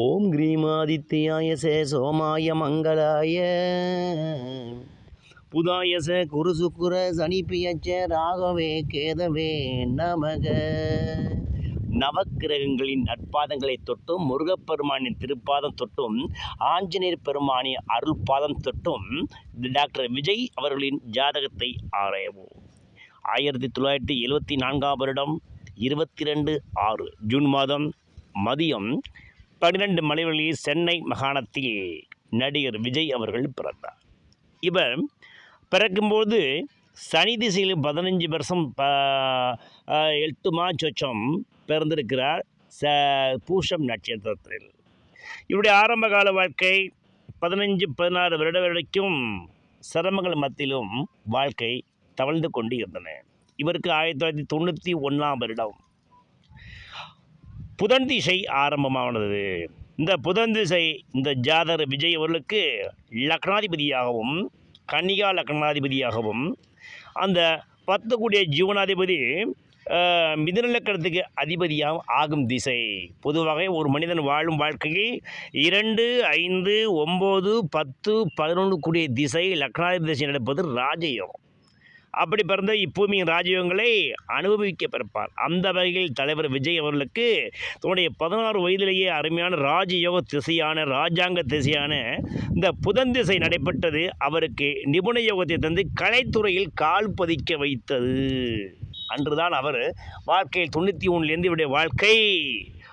ஓம் கிரீமாதித்யாய சே சோமாய மங்களாய. புதாயச குரு சுக்குர சனிப்பியச்ச ராகவே கேதவே நமக. நவக்கிரகங்களின் நட்பாதங்களை தொட்டும் முருகப்பெருமானின் திருப்பாதம் தொட்டும் ஆஞ்சநேயர் பெருமானின் அருள் பாதம் தொட்டும் டாக்டர் விஜய் அவர்களின் ஜாதகத்தை ஆராயவும். ஆயிரத்தி தொள்ளாயிரத்தி எழுவத்தி நான்காம் வருடம் இருபத்தி ரெண்டு ஆறு ஜூன் மாதம் மதியம் பன்னிரெண்டு மலைவழி சென்னை மாகாணத்தில் நடிகர் விஜய் அவர்கள் பிறந்தார். இவர் பிறக்கும்போது சனி திசையில் பதினஞ்சு வருஷம் ப எட்டு மாச்சம் பிறந்திருக்கிறார் ச பூஷம் நட்சத்திரத்தில். இவருடைய ஆரம்ப கால வாழ்க்கை பதினஞ்சு பதினாறு வருட வரைக்கும் சிரமங்கள் மத்தியிலும் வாழ்க்கை தவழ்ந்து கொண்டு இருந்தன இவருக்கு ஆயிரத்தி தொள்ளாயிரத்தி தொண்ணூற்றி ஒன்றாம் வருடம் புதன் திசை ஆரம்பமானது. இந்த புதன் திசை இந்த ஜாதர் விஜய் அவர்களுக்கு லக்னாதிபதியாகவும் கன்னிகா லக்னாதிபதியாகவும் அந்த பத்து கூடிய ஜீவனாதிபதி அஹ், அதிபதியாக ஆகும் திசை. பொதுவாக ஒரு மனிதன் வாழும் வாழ்க்கையில் இரண்டு ஐந்து ஒம்பது பத்து பதினொன்று கூடிய திசை லக்னாதிபதி திசை நடப்பது ராஜயோகம். அப்படி பிறந்த இப்பூமியின் ராஜயோகங்களை அனுபவிக்க பிறப்பார் அந்த வகையில் தலைவர் விஜய் அவர்களுக்கு தன்னுடைய பதினாறு வயதிலேயே அருமையான ராஜயோக திசையான ராஜாங்க திசையான இந்த புதன் திசை நடைபெற்றது. அவருக்கு நிபுண யோகத்தை தந்து கலைத்துறையில் கால் பதிக்க வைத்தது. அன்றுதான் அவர் வாழ்க்கையில் தொண்ணூற்றி ஒன்றுலேருந்து இவருடைய வாழ்க்கை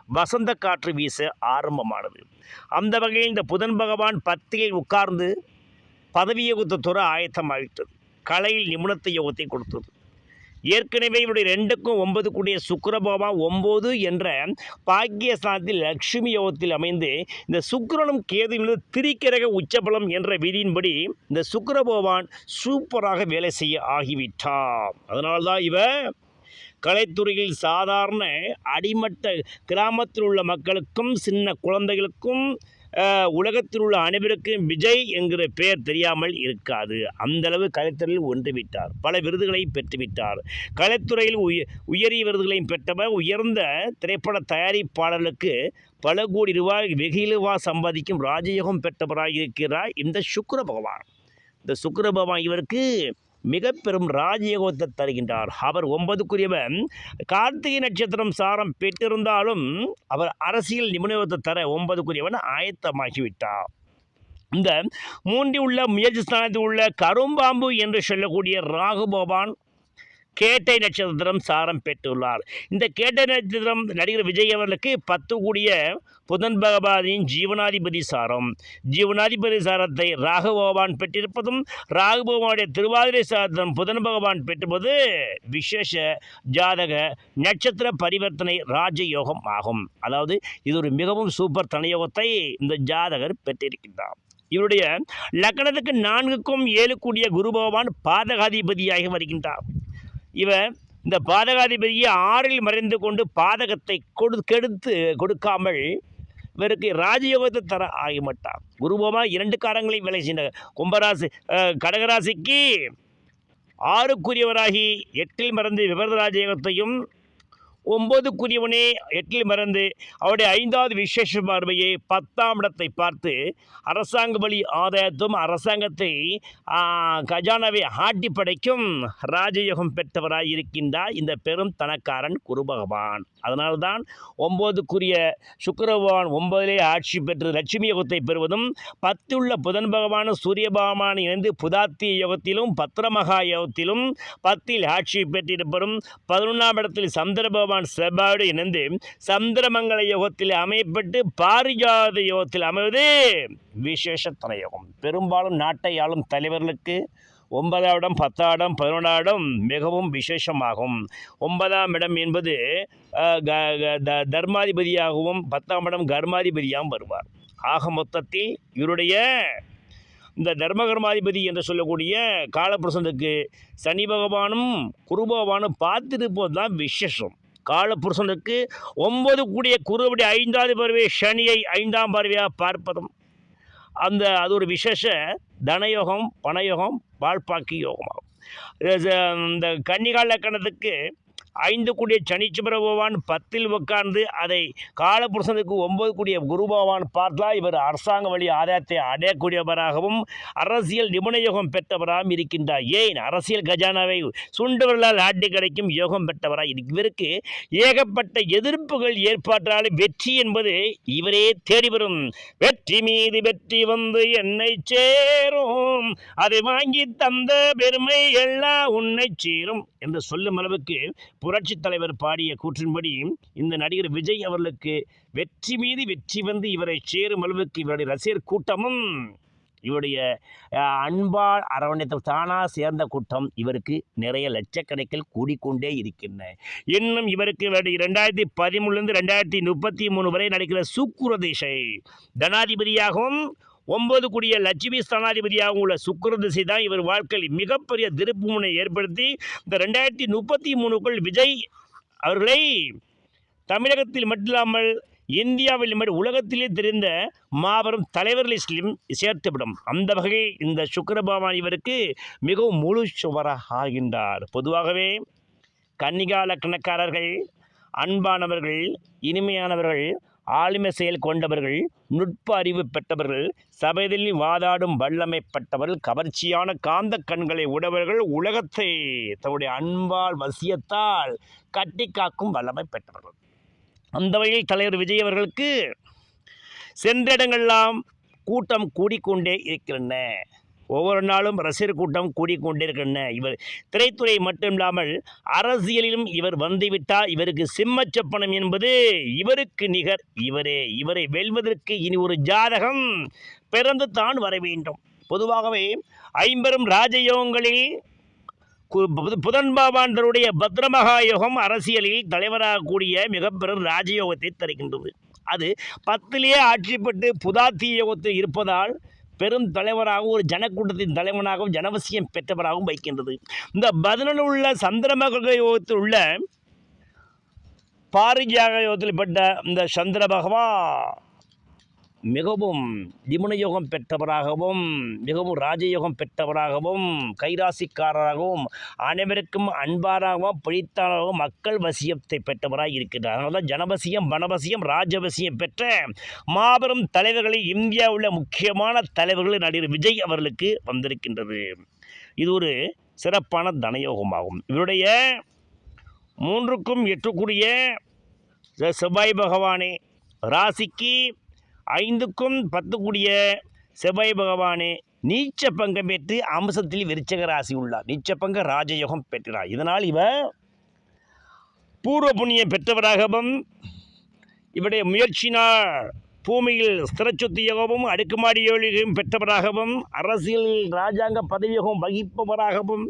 வசந்த காற்று வீச ஆரம்பமானது. அந்த வகையில் இந்த புதன் பகவான் பத்தியில் உட்கார்ந்து பதவியகுத்த துறை துற ஆயத்தமாகிட்டது கலையில் நிபுணத்துவ யோகத்தை கொடுத்தது. ஏற்கனவே இவருடைய ரெண்டுக்கும் ஒன்பது கூடிய சுக்கிரபோபா ஒம்பது என்ற பாக்கியஸ்தானத்தில் லக்ஷ்மி யோகத்தில் அமைந்து இந்த சுக்கிரனும் கேதுவிலும் திரிக்கிரக உச்சபலம் என்ற விதியின்படி இந்த சுக்கரபகவான் சூப்பராக வேலை செய்ய ஆகிவிட்டார். அதனால்தான் இவர் கலைத்துறையில் சாதாரண அடிமட்ட கிராமத்தில் உள்ள மக்களுக்கும் சின்ன குழந்தைகளுக்கும் உலகத்தில் உள்ள அனைவருக்கும் விஜய் என்கிற பெயர் தெரியாமல் இருக்காது. அந்தளவு கலைத்துறையில் ஒன்று விட்டார். பல விருதுகளை பெற்றுவிட்டார். கலைத்துறையில் உய உயரிய விருதுகளையும் பெற்றவர் உயர்ந்த திரைப்பட தயாரிப்பாளர்களுக்கு பல கோடி ரூபாய் வெகுளிவா சம்பாதிக்கும் ராஜயோகம் பெற்றவராக இருக்கிறார் இந்த சுக்கர பகவான். இந்த சுக்கர பகவான் இவருக்கு மிக பெரும் ராஜயோகத்தை தருகின்றார். அவர் ஒன்பதுக்குரியவன். கார்த்திகை நட்சத்திரம் சாரம் பெற்றிருந்தாலும் அவர் அரசியல் நிபுணத்துவத்தை தர ஒன்பதுக்குரியவன் ஆயத்தமாகிவிட்டார். இந்த மூன்றில் உள்ள முயற்சி ஸ்தானத்தில் உள்ள கரும்பாம்பு என்று சொல்லக்கூடிய ராகுபவான் கேட்டை நட்சத்திரம் சாரம் பெற்றுள்ளார். இந்த கேட்டை நட்சத்திரம் நடிகர் விஜய் அவர்களுக்கு பத்து கூடிய புதன் பகவானின் ஜீவனாதிபதி சாரம். ஜீவனாதிபதி சாரத்தை ராகு பகவான் பெற்றிருப்பதும் ராகு பகவானுடைய திருவாதிரை சாரத்தம் புதன் பகவான் பெற்றுவது விசேஷ ஜாதக நட்சத்திர பரிவர்த்தனை ராஜயோகம் ஆகும். அதாவது இது ஒரு மிகவும் சூப்பர் தனயோகத்தை இந்த ஜாதகர் பெற்றிருக்கின்றார். இவருடைய லக்கணத்துக்கு நான்குக்கும் ஏழு கூடிய குரு பகவான் பாதகாதிபதியாக வருகின்றார். இவர் இந்த பாதகாதிபதியை ஆறில் மறைந்து கொண்டு பாதகத்தை கொடு கெடுத்து கொடுக்காமல் இவருக்கு ராஜயோகத்தை தர ஆகிவிட்டார் குருபகவான் இரண்டு காரங்களையும் வேலை செய்தார் கும்பராசி கடகராசிக்கு ஆறுக்குரியவராகி எட்டில் மறந்து விபரத ராஜயோகத்தையும் ஒன்பதுக்குரியவனே எட்டில் மறந்து அவருடைய ஐந்தாவது விசேஷ பார்வையை பத்தாம் இடத்தை பார்த்து அரசாங்க வழி ஆதாயத்தும் அரசாங்கத்தை கஜானாவை ஆட்டி படைக்கும் ராஜயோகம் பெற்றவராய் இருக்கின்றார் இந்த பெரும் தனக்காரன் குரு பகவான். அதனால்தான் ஒம்போதுக்குரிய சுக்கரபகவான் ஒன்பதிலே ஆட்சி பெற்று லட்சுமி யோகத்தை பெறுவதும் பத்துள்ள புதன் பகவான் சூரிய பகவான் இணைந்து புதாத்தி யோகத்திலும் பத்திரமகா யோகத்திலும் பத்தில் ஆட்சி பெற்றிருப்பதும் பதினொன்றாம் இடத்தில் சந்திர பகவான் செவ்வாயோடு இணைந்து சந்திரமங்கல யோகத்தில் அமைப்பட்டு பாரிஜாத யோகத்தில் அமைவது விசேஷ தனயோகம் பெரும்பாலும் நாட்டை ஆளும் தலைவர்களுக்கு ஒன்பதாம் இடம் பத்தாம் இடம் பதினொன்றாம் இடம் மிகவும் விசேஷமாகும். ஒன்பதாம் இடம் என்பது க- க- த- தர்மாதிபதியாகவும் பத்தாம் இடம் கர்மாதிபதியாகவும் வருவார். ஆக மொத்தத்தில் இவருடைய இந்த தர்மகர்மாதிபதி என்று சொல்லக்கூடிய காலபுருஷனுக்கு சனி பகவானும் குரு பகவானும் பார்த்திருப்பது தான் விசேஷம். காலபுருஷனுக்கு ஒன்பது கூடிய குருவுடைய ஐந்தாவது பறவை சனியை ஐந்தாம் பறவையாக பார்ப்பதும். அந்த அது ஒரு விசேஷ தனயோகம் பணயோகம் வாழ்பாக்கி யோகமாகும் இந்த கன்னிகால் லக்கணத்துக்கு ஐந்து கூடிய சனீஸ்வர பகவான் பத்தில் உட்கார்ந்து அதை காலபுருஷனுக்கு ஒன்பது கூடிய குரு பகவான் பார்த்தா இவர் அரசாங்க வழி ஆதாயத்தை அடையக்கூடியவராகவும் அரசியல் நிபுண யோகம் பெற்றவராகவும் இருக்கின்றார். ஏன்? அரசியல் கஜானாவை சுண்டவர்களால் ஆட்டி கிடைக்கும் யோகம் பெற்றவராக இவருக்கு ஏகப்பட்ட எதிர்ப்புகள் ஏற்பாட்டாலே வெற்றி என்பது இவரே தேடி வரும். வெற்றி மீது வெற்றி வந்து என்னை சேரும். அதை வாங்கி தந்த பெருமை எல்லாம் உன்னை சேரும். என்று சொல்லும் அளவுக்கு புரட்சி தலைவர் பாடிய கூற்றின்படி இந்த நடிகர் விஜய் அவர்களுக்கு வெற்றி மீது வெற்றி வந்து இவரை சேரும் அளவுக்கு இவருடைய ரசிகர் கூட்டமும் இவருடைய அன்பால் அரவணைத்த தானா சேர்ந்த கூட்டம் இவருக்கு நிறைய லட்சக்கணக்கில் கூடிக்கொண்டே இருக்கின்றன இன்னும் இவருக்கு இவருடைய ரெண்டாயிரத்தி பதிமூணுலேருந்து ரெண்டாயிரத்தி முப்பத்தி மூணு வரை நடக்கிற சுக்குரதிசை ஜனாதிபதியாகவும் தனாதிபதியாகவும் ஒன்பது கூடிய லட்சுமி ஸ்தானாதிபதியாக உள்ள சுக்கர திசை தான் இவர் வாழ்க்கையில் மிகப்பெரிய திருப்புமுனை ஏற்படுத்தி இந்த ரெண்டாயிரத்தி முப்பத்தி மூணுக்குள் விஜய் அவர்களை தமிழகத்தில் மட்டுமில்லாமல் இந்தியாவில் மட்டும் உலகத்திலே தெரிந்த மாபெரும் தலைவர் லிஸ்டிலும் சேர்த்துவிடும் அந்த வகையில் இந்த சுக்கிர பகவான் இவருக்கு மிகவும் முழு சுவராக ஆகின்றார். பொதுவாகவே கன்னிகா லக்கணக்காரர்கள் அன்பானவர்கள் இனிமையானவர்கள் ஆளுமை செயல் கொண்டவர்கள் நுட்ப அறிவு பெற்றவர்கள் சபையில் வாதாடும் வல்லமைப்பட்டவர்கள் கவர்ச்சியான காந்த கண்களை உடையவர்கள் உலகத்தை. தன்னுடைய அன்பால் வசியத்தால் கட்டி காக்கும் வல்லமை பெற்றவர்கள். அந்த வகையில் தலைவர் விஜய் அவர்களுக்கு சென்ற இடங்கள்லாம் கூட்டம் கூடிக்கொண்டே இருக்கின்றன. ஒவ்வொரு நாளும் ரசிகர் கூட்டம் கூடிக்கொண்டிருக்கின்றன. இவர் திரைத்துறை மட்டும் இல்லாமல் அரசியலிலும் இவர் வந்துவிட்டால் இவருக்கு சிம்மச்சப்பனம் என்பது இவருக்கு நிகர். இவரே இவரை வெல்வதற்கு இனி ஒரு ஜாதகம் பிறந்து தான் வர வேண்டும். பொதுவாகவே ஐம்பெரும் ராஜயோகங்களில் கு- புத- புதன் பத்ரமகா யோகம் அரசியலில் தலைவராகக்கூடிய மிகப்பெரும் ராஜயோகத்தை தருகின்றது. அது பத்திலேயே ஆட்சிப்பட்டு புதாத்தி யோகத்தில் இருப்பதால் பெரும் தலைவராகவும் ஒரு ஜனக்கூட்டத்தின் தலைவனாகவும் ஜனவசியம் பெற்றவராகவும் வைக்கின்றது. இந்த பதினொன்று உள்ள சந்திரமக யோகத்தில் உள்ள பாரிஜாக யோகத்தில் பட்ட இந்த சந்திர பகவான் மிகவும் திமுன யோகம் பெற்றவராகவும் மிகவும் ராஜயோகம் பெற்றவராகவும் கைராசிக்காரராகவும் அனைவருக்கும் அன்பாராகவும் பிடித்தாராகவும் மக்கள் வசியத்தை பெற்றவராக இருக்கிறார் அதனால தான் ஜனவசியம் வனவசியம் ராஜவசியம் பெற்ற மாபெரும் தலைவர்களை இந்தியாவில் உள்ள முக்கியமான தலைவர்கள் நடிகர் விஜய் அவர்களுக்கு வந்திருக்கின்றது. இது ஒரு சிறப்பான தனயோகமாகும். இவருடைய மூன்றுக்கும் எட்டுக்குரிய செவ்வாய் பகவானே ராசிக்கு ஐந்துக்கும் பத்துக்குடிய செவ்வாய் பகவானே நீச்ச பங்கம் பெற்று அம்சத்தில் விருச்சக ராசி உள்ளார். நீச்ச பங்க ராஜயோகம் பெற்றார். இதனால் இவர் பூர்வ புண்ணியம் பெற்றவராகவும் இவருடைய முயற்சினால் பூமியில் ஸ்திரச்சொத்து யோகமும் அடுக்குமாடி யோகம் பெற்றவராகவும் அரசியலில் ராஜாங்க பதவியோகம் வகிப்பவராகவும்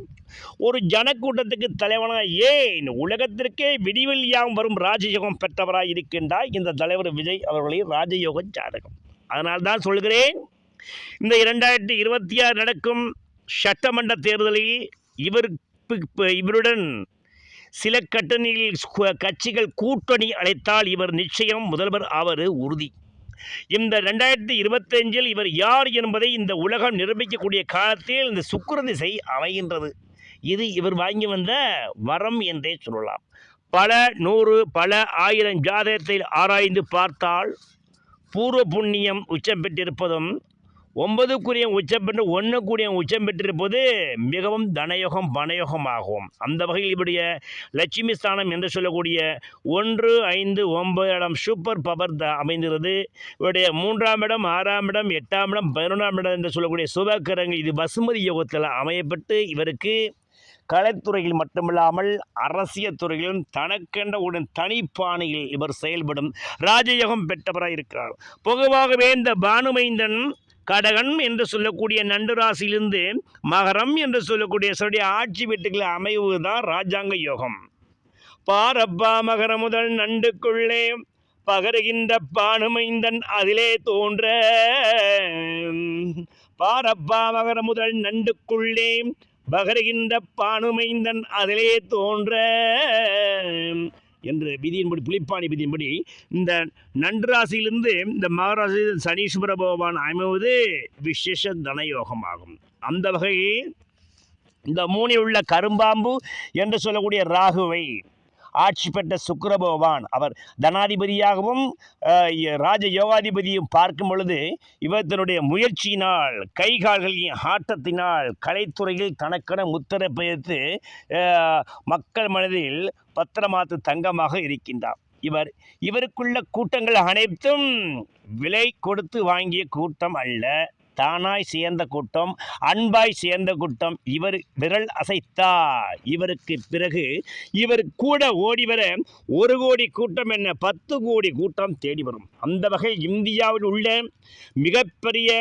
ஒரு ஜனக்கூட்டத்துக்கு தலைவனாக ஏன் உலகத்திற்கே விடிவெளியாம் வரும் ராஜயோகம் பெற்றவராக இருக்கின்றார் இந்த தலைவர் விஜய் அவர்களின் ராஜயோக ஜாதகம். அதனால் தான் சொல்கிறேன் இந்த இரண்டாயிரத்தி இருபத்தி ஆறு நடக்கும் சட்டமன்ற தேர்தலில் இவர் இவருடன் சில கட்டணியில் கட்சிகள் கூட்டணி அழைத்தால் இவர் நிச்சயம் முதல்வர் ஆவது உறுதி. இந்த ரெண்டாயிரத்தி இருபத்தஞ்சில் இவர் யார் என்பதை இந்த உலகம் நிரூபிக்கக்கூடிய காலத்தில் இந்த சுக்கர திசை அமைகின்றது. இது இவர் வாங்கி வந்த வரம் என்றே சொல்லலாம். பல நூறு பல ஆயிரம் ஜாதகத்தை ஆராய்ந்து பார்த்தால் பூர்வ புண்ணியம் உச்சம் பெற்றிருப்பதும் ஒன்பதுக்குரிய உச்சம் பெற்று ஒன்றுக்குரிய உச்சம் பெற்றிருப்பது மிகவும் தனயோகம் பணயோகம் ஆகும். அந்த வகையில் இவருடைய லட்சுமி ஸ்தானம் என்று சொல்லக்கூடிய ஒன்று ஐந்து ஒன்பது இடம் சூப்பர் பவர் த அமைந்திருது இவருடைய மூன்றாம் இடம் ஆறாம் இடம் எட்டாம் இடம் பதினொன்றாம் இடம் என்று சொல்லக்கூடிய சுபக்கரங்கள் இது பசுமதி யோகத்தில் அமையப்பட்டு இவருக்கு கலைத்துறையில் மட்டுமில்லாமல் அரசியல் துறையிலும் தனக்கென்ற உடன் தனிப்பானையில் இவர் செயல்படும் ராஜயோகம் பெற்றவராக இருக்கிறார் பொதுவாகவே இந்த பானுமைந்தன் கடகன் என்று சொல்லக்கூடிய நண்டு ராசியிலிருந்து மகரம் என்று சொல்லக்கூடிய சொல்லுடைய ஆட்சி வீட்டுகளை அமைவு தான் ராஜாங்க யோகம். பாரப்பா மகர முதல் நண்டுக்குள்ளே பகருகின்ற பானுமைந்தன் அதிலே தோன்ற. பாரப்பா மகர முதல் நண்டுக்குள்ளே பகருகின்ற பானுமைந்தன் அதிலே தோன்ற. என்று விதியின்படி புளிப்பாணி விதியின்படி இந்த நன்றாசியிலிருந்து இந்த மகராசி சனீஸ்வர பகவான் அமைவது விசேஷ தனயோகமாகும். அந்த வகையில் இந்த மூனில் உள்ள கரும்பாம்பு என்று சொல்லக்கூடிய ராகுவை ஆட்சி பெற்ற சுக்கிர பகவான் அவர் தனாதிபதியாகவும் ராஜ யோகாதிபதியும் பார்க்கும் பொழுது இவர் தன்னுடைய முயற்சியினால் கை கால்களின் ஆட்டத்தினால் கலைத்துறையில் தனக்கென முத்திரை பெயர்த்து மக்கள் மனதில் பத்திரமாத்து தங்கமாக இருக்கின்றார். இவர் இவருக்குள்ள கூட்டங்கள் அனைத்தும் விலை கொடுத்து வாங்கிய கூட்டம் அல்ல. தானாய் சேர்ந்த கூட்டம் அன்பாய் சேர்ந்த கூட்டம். இவர் விரல் அசைத்தார். இவருக்கு பிறகு இவர் கூட ஓடி வர ஒரு கோடி கூட்டம் என்ன? பத்து கோடி கூட்டம் தேடி வரும். அந்த வகை இந்தியாவில் உள்ள மிகப்பெரிய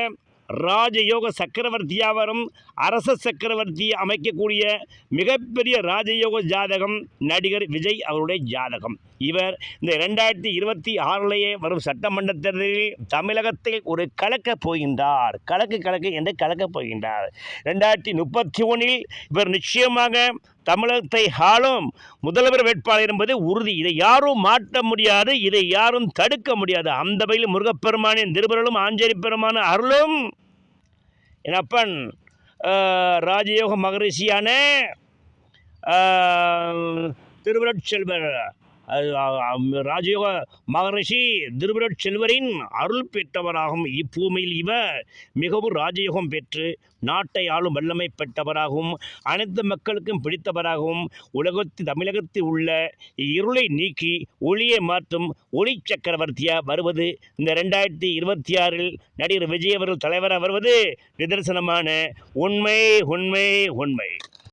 ராஜயோக சக்கரவர்த்தியாக வரும் அரச சக்கரவர்த்தியை அமைக்கக்கூடிய மிகப்பெரிய ராஜயோக ஜாதகம் நடிகர் விஜய் அவருடைய ஜாதகம். இவர் இந்த ரெண்டாயிரத்தி இருபத்தி ஆறிலேயே வரும் சட்டமன்ற தேர்தலில் தமிழகத்தில் ஒரு கலக்க போகின்றார். கலக்கு கலக்கு என்று கலக்கப் போகின்றார். ரெண்டாயிரத்தி முப்பத்தி ஒன்றில் இவர் நிச்சயமாக தமிழகத்தை ஆளும் முதல்வர் வேட்பாளர் என்பது உறுதி. இதை யாரும் மாற்ற முடியாது இதை யாரும் தடுக்க முடியாது. அந்த வகையில் முருகப்பெருமானின் திருவருளும் ஆஞ்சேரி பெருமான அருளும் என் அப்பன் ராஜயோக மகரிஷியான திருவருட்செல்வர் ராஜயோக மகரிஷி திருவருட்செல்வரின் அருள் பெற்றவராகும் இப்பூமியில் இவர். மிகவும் ராஜயோகம் பெற்று நாட்டை ஆளும் வல்லமை பெற்றவராகவும் அனைத்து மக்களுக்கும் பிடித்தவராகவும் உலகத்தில் தமிழகத்தில் உள்ள இருளை நீக்கி ஒளியை மாற்றும் ஒளி சக்கரவர்த்தியாக வருவது இந்த ரெண்டாயிரத்தி இருபத்தி ஆறில் நடிகர் விஜய் அவர்கள் தலைவராக வருவது நிதர்சனமான உண்மை உண்மை உண்மை.